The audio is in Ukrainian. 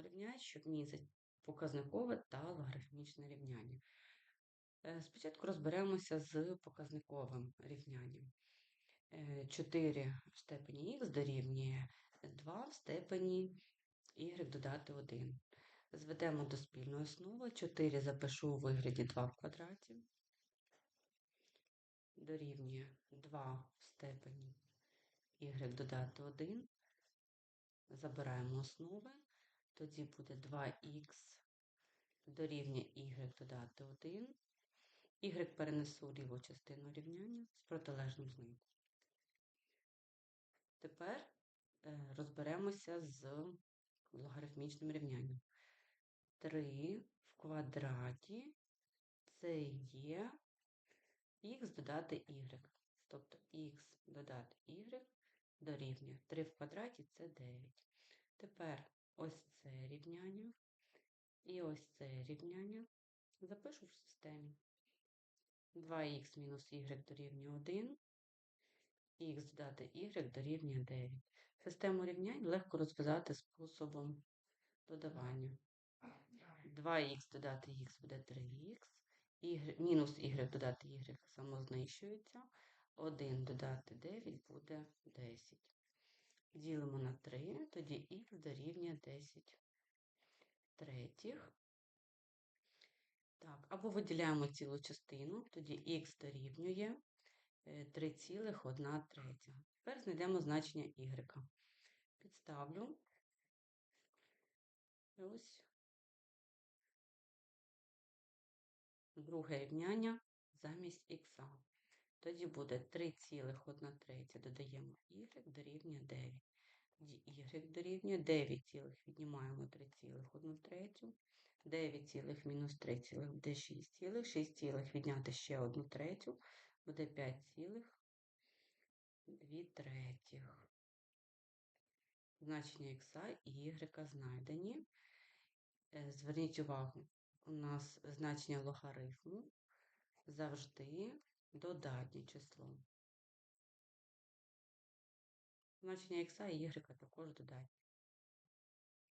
рівняння, щоб містить показникове та логарифмічне рівняння. Е, Спочатку розберемося з показниковим рівнянням. Е, 4 в степені х дорівнює 2 в степені y додати 1. Зведемо до спільної основи. 4 запишу у вигляді 2 в квадраті. Дорівнює 2 в степені y додати 1. Забираємо основи. Тоді буде 2х дорівнює y додати 1. Y перенесу у ліву частину рівняння з протилежним знаком. Тепер е, розберемося з логарифмічним рівнянням. 3 в квадраті це є х додати y. Тобто х додати y дорівнює 3 в квадраті це 9. Тепер ось це рівняння і ось це рівняння запишу в системі. 2х мінус y дорівнює 1, х додати y дорівнює 9. Систему рівнянь легко розв'язати способом додавання. 2х додати х буде 3х, мінус y додати y самознищується, 1 додати 9 буде 10. Ділимо на 3, тоді х дорівнює 10 третіх. Так, або виділяємо цілу частину, тоді х дорівнює 3,1 третя. Тепер знайдемо значення y. Підставлю. Ось. Друге рівняння замість х. Тоді буде 3,1 третя додаємо y дорівнює 9. Тоді y дорівнює 9 цілих віднімаємо 3,1 третю. 9 цілих мінус 3 цілих буде 6 цілих. 6 цілих відняти ще 1 третю. Буде 5 цілих 2 третіх. Значення х і y знайдені. Е, Зверніть увагу, у нас значення логарифму завжди додатнє число. Значення х і y також додатні.